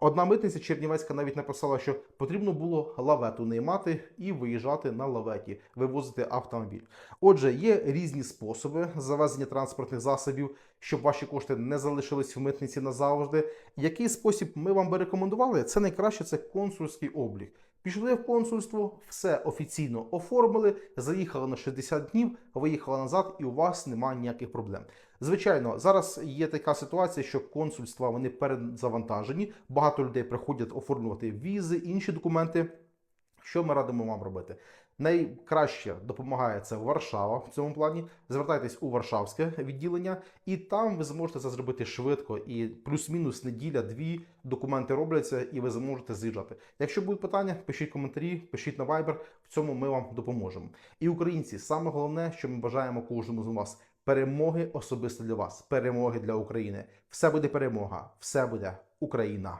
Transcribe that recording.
Одна митниця Чернівецька навіть написала, що потрібно було лавету наймати і виїжджати на лаветі, вивозити автомобіль. Отже, є різні способи завезення транспортних засобів, щоб ваші кошти не залишились в митниці назавжди. Який спосіб ми вам би рекомендували? Це найкраще це консульський облік. Пішли в консульство, все офіційно оформили, заїхали на 60 днів, виїхали назад, і у вас немає ніяких проблем. Звичайно, зараз є така ситуація, що консульства вони перезавантажені. Багато людей приходять оформлювати візи, інші документи. Що ми радимо вам робити? Найкраще допомагає це Варшава в цьому плані. Звертайтесь у Варшавське відділення, і там ви зможете це зробити швидко. І плюс-мінус неділя-дві документи робляться, і ви зможете з'їжджати. Якщо будуть питання, пишіть коментарі, пишіть на Viber, в цьому ми вам допоможемо. І українці, саме головне, що ми бажаємо кожному з вас перемоги особисто для вас, перемоги для України. Все буде перемога, все буде Україна.